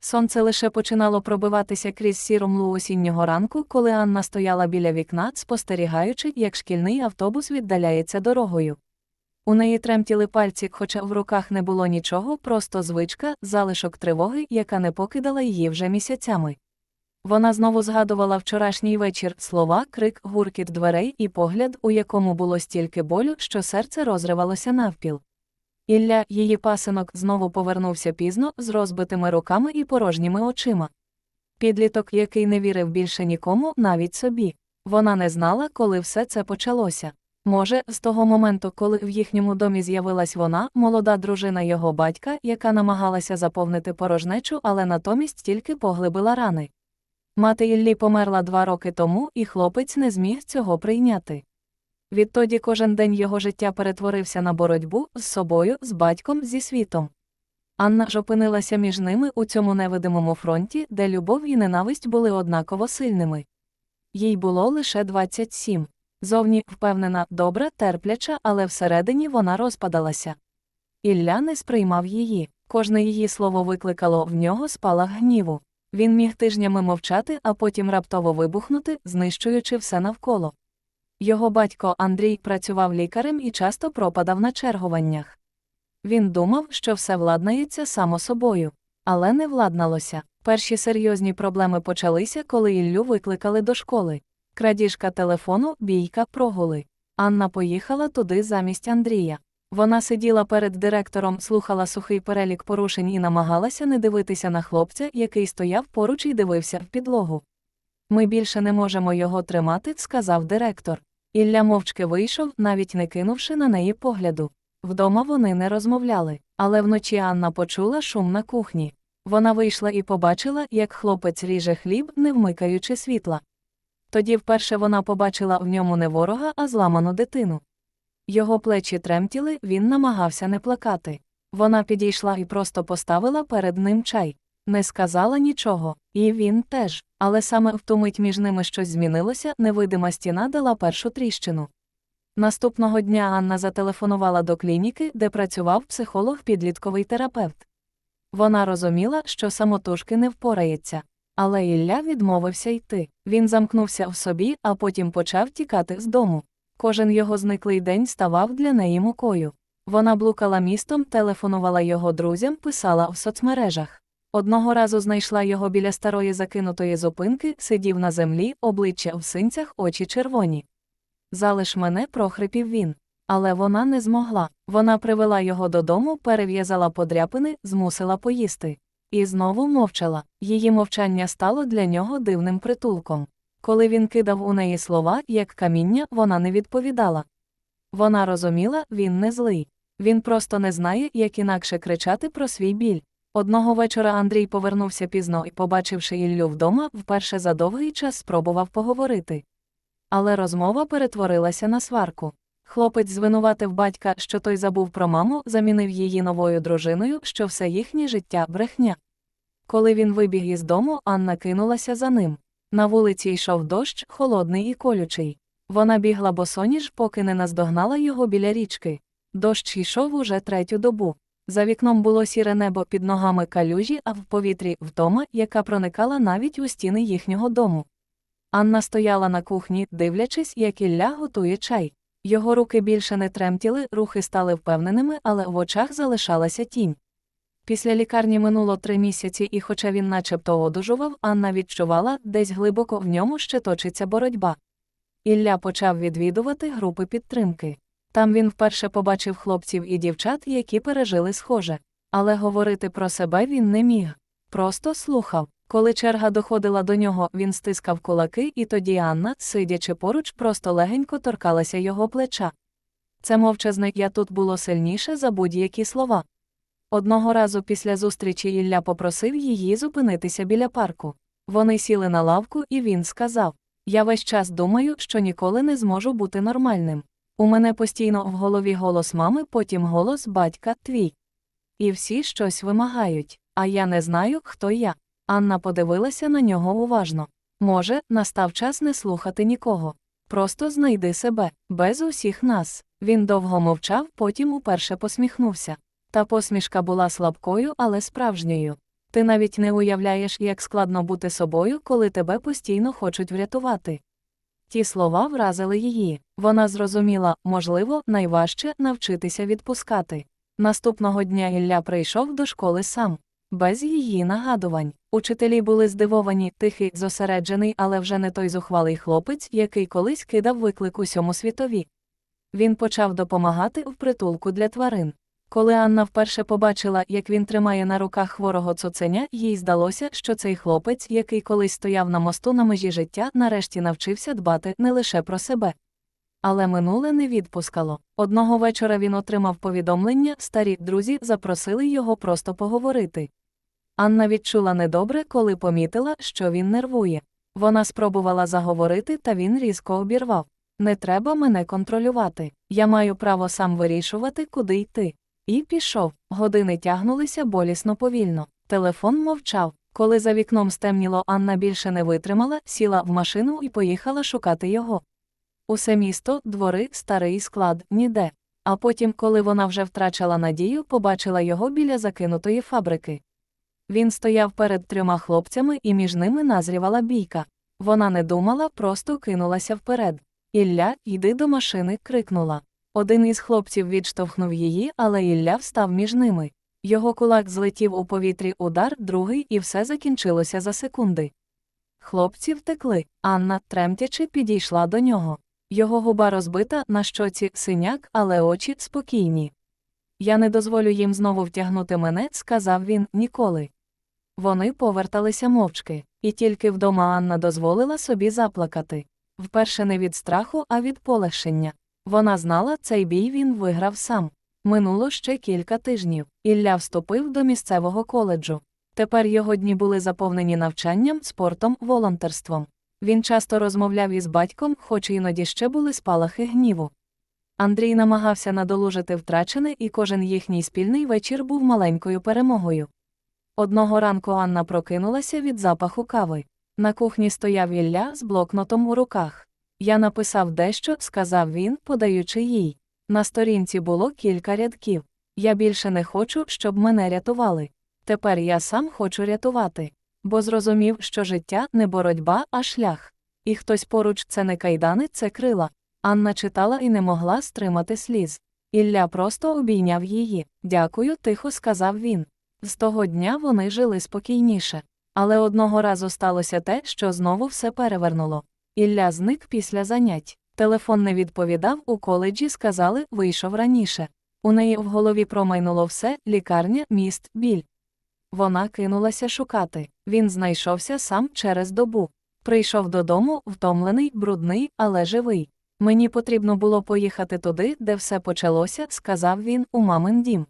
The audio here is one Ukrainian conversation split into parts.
Сонце лише починало пробиватися крізь сіру млу осіннього ранку, коли Анна стояла біля вікна, спостерігаючи, як шкільний автобус віддаляється дорогою. У неї тремтіли пальці, хоча в руках не було нічого, просто звичка, залишок тривоги, яка не покидала її вже місяцями. Вона знову згадувала вчорашній вечір слова, крик, гуркіт дверей і погляд, у якому було стільки болю, що серце розривалося навпіл. Ілля, її пасинок, знову повернувся пізно, з розбитими руками і порожніми очима. Підліток, який не вірив більше нікому, навіть собі. Вона не знала, коли все це почалося. Може, з того моменту, коли в їхньому домі з'явилась вона, молода дружина його батька, яка намагалася заповнити порожнечу, але натомість тільки поглибила рани. Мати Іллі померла два роки тому, і хлопець не зміг цього прийняти. Відтоді кожен день його життя перетворився на боротьбу з собою, з батьком, зі світом. Анна ж опинилася між ними у цьому невидимому фронті, де любов і ненависть були однаково сильними. Їй було лише 27. Зовні впевнена, добра, терпляча, але всередині вона розпадалася. Ілля не сприймав її, кожне її слово викликало в нього спалах гніву. Він міг тижнями мовчати, а потім раптово вибухнути, знищуючи все навколо. Його батько Андрій працював лікарем і часто пропадав на чергуваннях. Він думав, що все владнається само собою, але не владналося. Перші серйозні проблеми почалися, коли Іллю викликали до школи. Крадіжка телефону, бійка, прогули. Анна поїхала туди замість Андрія. Вона сиділа перед директором, слухала сухий перелік порушень і намагалася не дивитися на хлопця, який стояв поруч і дивився в підлогу. Ми більше не можемо його тримати, сказав директор. Ілля мовчки вийшов, навіть не кинувши на неї погляду. Вдома вони не розмовляли, але вночі Анна почула шум на кухні. Вона вийшла і побачила, як хлопець ріже хліб, не вмикаючи світла. Тоді вперше вона побачила в ньому не ворога, а зламану дитину. Його плечі тремтіли, він намагався не плакати. Вона підійшла і просто поставила перед ним чай. Не сказала нічого, і він теж, але саме в ту мить між ними щось змінилося, невидима стіна дала першу тріщину. Наступного дня Анна зателефонувала до клініки, де працював психолог-підлітковий терапевт. Вона розуміла, що самотужки не впорається. Але Ілля відмовився йти. Він замкнувся в собі, а потім почав тікати з дому. Кожен його зниклий день ставав для неї мукою. Вона блукала містом, телефонувала його друзям, писала в соцмережах. Одного разу знайшла його біля старої закинутої зупинки, сидів на землі, обличчя в синцях, очі червоні. Залиш мене, прохрипів він. Але вона не змогла. Вона привела його додому, перев'язала подряпини, змусила поїсти. І знову мовчала. Її мовчання стало для нього дивним притулком. Коли він кидав у неї слова, як каміння, вона не відповідала. Вона розуміла, він не злий. Він просто не знає, як інакше кричати про свій біль. Одного вечора Андрій повернувся пізно і, побачивши Іллю вдома, вперше за довгий час спробував поговорити. Але розмова перетворилася на сварку. Хлопець звинуватив батька, що той забув про маму, замінив її новою дружиною, що все їхнє життя брехня. Коли він вибіг із дому, Анна кинулася за ним. На вулиці йшов дощ, холодний і колючий. Вона бігла босоніж, поки не наздогнала його біля річки. Дощ йшов уже третю добу. За вікном було сіре небо під ногами калюжі, а в повітрі втома, яка проникала навіть у стіни їхнього дому. Анна стояла на кухні, дивлячись, як Ілля готує чай. Його руки більше не тремтіли, рухи стали впевненими, але в очах залишалася тінь. Після лікарні минуло три місяці, і, хоча він начебто одужував, Анна відчувала, десь глибоко в ньому ще точиться боротьба. Ілля почав відвідувати групи підтримки. Там він вперше побачив хлопців і дівчат, які пережили схоже. Але говорити про себе він не міг. Просто слухав. Коли черга доходила до нього, він стискав кулаки, і тоді Анна, сидячи поруч, просто легенько торкалася його плеча. Це мовчазне я тут було сильніше за будь-які слова. Одного разу після зустрічі Ілля попросив її зупинитися біля парку. Вони сіли на лавку, і він сказав: Я весь час думаю, що ніколи не зможу бути нормальним. У мене постійно в голові голос мами, потім голос батька твій. І всі щось вимагають, а я не знаю, хто я. Анна подивилася на нього уважно. Може, настав час не слухати нікого. Просто знайди себе, без усіх нас. Він довго мовчав, потім уперше посміхнувся. Та посмішка була слабкою, але справжньою. Ти навіть не уявляєш, як складно бути собою, коли тебе постійно хочуть врятувати. Ті слова вразили її. Вона зрозуміла, можливо, найважче навчитися відпускати. Наступного дня Ілля прийшов до школи сам, без її нагадувань. Учителі були здивовані, тихий, зосереджений, але вже не той зухвалий хлопець, який колись кидав виклик усьому світові. Він почав допомагати в притулку для тварин. Коли Анна вперше побачила, як він тримає на руках хворого цуценя, їй здалося, що цей хлопець, який колись стояв на мосту на межі життя, нарешті навчився дбати не лише про себе. Але минуле не відпускало. Одного вечора він отримав повідомлення, старі друзі запросили його просто поговорити. Анна відчула недобре, коли помітила, що він нервує. Вона спробувала заговорити, та він різко обірвав. Не треба мене контролювати. Я маю право сам вирішувати, куди йти. І пішов. Години тягнулися болісно повільно. Телефон мовчав. Коли за вікном стемніло, Анна більше не витримала, сіла в машину і поїхала шукати його. Усе місто, двори, старий склад, ніде. А потім, коли вона вже втрачала надію, побачила його біля закинутої фабрики. Він стояв перед трьома хлопцями, і між ними назрівала бійка. Вона не думала, просто кинулася вперед. Ілля, йди до машини, крикнула. Один із хлопців відштовхнув її, але Ілля встав між ними. Його кулак злетів у повітрі удар, другий, і все закінчилося за секунди. Хлопці втекли. Анна, тремтячи, підійшла до нього. Його губа розбита, на щоці синяк, але очі спокійні. Я не дозволю їм знову втягнути мене, сказав він ніколи. Вони поверталися мовчки, і тільки вдома Анна дозволила собі заплакати. Вперше не від страху, а від полегшення. Вона знала, цей бій він виграв сам. Минуло ще кілька тижнів. Ілля вступив до місцевого коледжу. Тепер його дні були заповнені навчанням, спортом, волонтерством. Він часто розмовляв із батьком, хоч іноді ще були спалахи гніву. Андрій намагався надолужити втрачене, і кожен їхній спільний вечір був маленькою перемогою. Одного ранку Анна прокинулася від запаху кави. На кухні стояв Ілля з блокнотом у руках. Я написав дещо, сказав він, подаючи їй. На сторінці було кілька рядків. Я більше не хочу, щоб мене рятували. Тепер я сам хочу рятувати. Бо зрозумів, що життя не боротьба, а шлях. І хтось поруч це не кайдани, це крила. Анна читала і не могла стримати сліз. Ілля просто обійняв її. Дякую, тихо сказав він. З того дня вони жили спокійніше. Але одного разу сталося те, що знову все перевернуло. Ілля зник після занять. Телефон не відповідав, у коледжі сказали, вийшов раніше. У неї в голові промайнуло все лікарня, міст, біль. Вона кинулася шукати. Він знайшовся сам через добу. Прийшов додому, втомлений, брудний, але живий. Мені потрібно було поїхати туди, де все почалося, сказав він у мамин дім.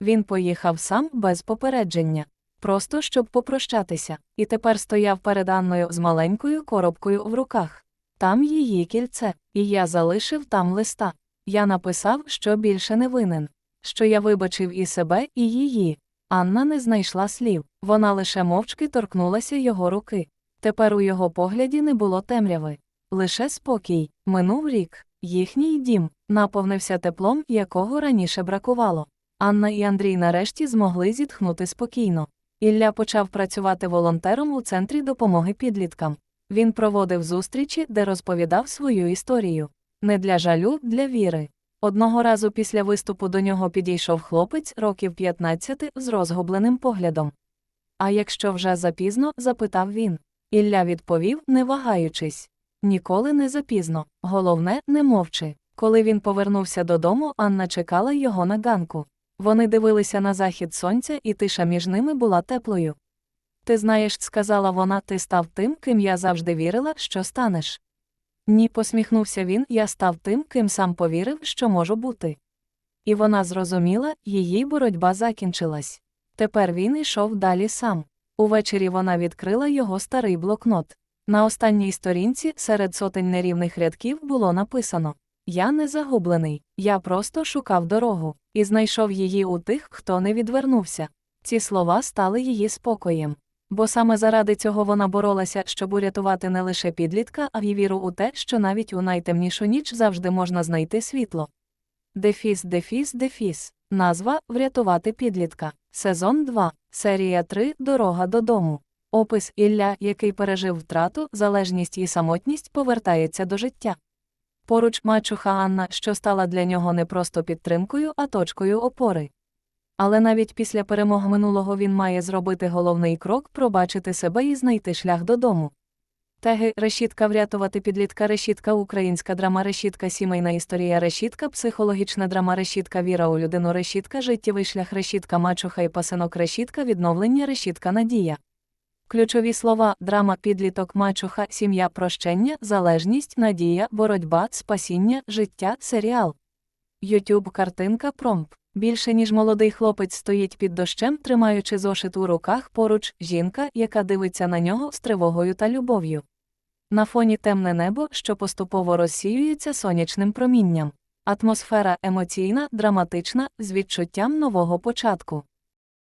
Він поїхав сам без попередження, просто щоб попрощатися, і тепер стояв перед Анною з маленькою коробкою в руках. Там її кільце, і я залишив там листа. Я написав, що більше не винен, що я вибачив і себе, і її. Анна не знайшла слів, вона лише мовчки торкнулася його руки. Тепер у його погляді не було темряви. Лише спокій. Минув рік. Їхній дім наповнився теплом, якого раніше бракувало. Анна і Андрій нарешті змогли зітхнути спокійно. Ілля почав працювати волонтером у центрі допомоги підліткам. Він проводив зустрічі, де розповідав свою історію. Не для жалю, для віри. Одного разу після виступу до нього підійшов хлопець років 15 з розгубленим поглядом. А якщо вже запізно, запитав він. Ілля відповів, не вагаючись. Ніколи не запізно, головне, не мовчи. Коли він повернувся додому, Анна чекала його на ганку. Вони дивилися на захід сонця, і тиша між ними була теплою. Ти знаєш, сказала вона, ти став тим, ким я завжди вірила, що станеш. Ні, посміхнувся він, я став тим, ким сам повірив, що можу бути. І вона зрозуміла, її боротьба закінчилась. Тепер він йшов далі сам. Увечері вона відкрила його старий блокнот. На останній сторінці серед сотень нерівних рядків було написано Я не загублений, я просто шукав дорогу, і знайшов її у тих, хто не відвернувся. Ці слова стали її спокоєм. Бо саме заради цього вона боролася, щоб урятувати не лише підлітка, а й віру у те, що навіть у найтемнішу ніч завжди можна знайти світло. Дефіс, дефіс, дефіс. Назва Врятувати підлітка. Сезон 2. Серія 3. Дорога додому. Опис Ілля, який пережив втрату, залежність і самотність, повертається до життя. Поруч мачуха Анна, що стала для нього не просто підтримкою, а точкою опори. Але навіть після перемог минулого він має зробити головний крок, пробачити себе і знайти шлях додому. Теги Решітка врятувати підлітка Решітка Українська драма Решітка Сімейна історія Решітка Психологічна драма Решітка Віра у людину Решітка Життєвий шлях Решітка Мачуха і пасинок Решітка Відновлення Решітка Надія. Ключові слова драма, підліток, мачуха, сім'я, прощення, залежність, надія, боротьба, спасіння, життя, серіал. Ютуб картинка промп. Більше ніж молодий хлопець стоїть під дощем, тримаючи зошит у руках поруч жінка, яка дивиться на нього з тривогою та любов'ю. На фоні темне небо, що поступово розсіюється сонячним промінням. Атмосфера емоційна, драматична, з відчуттям нового початку.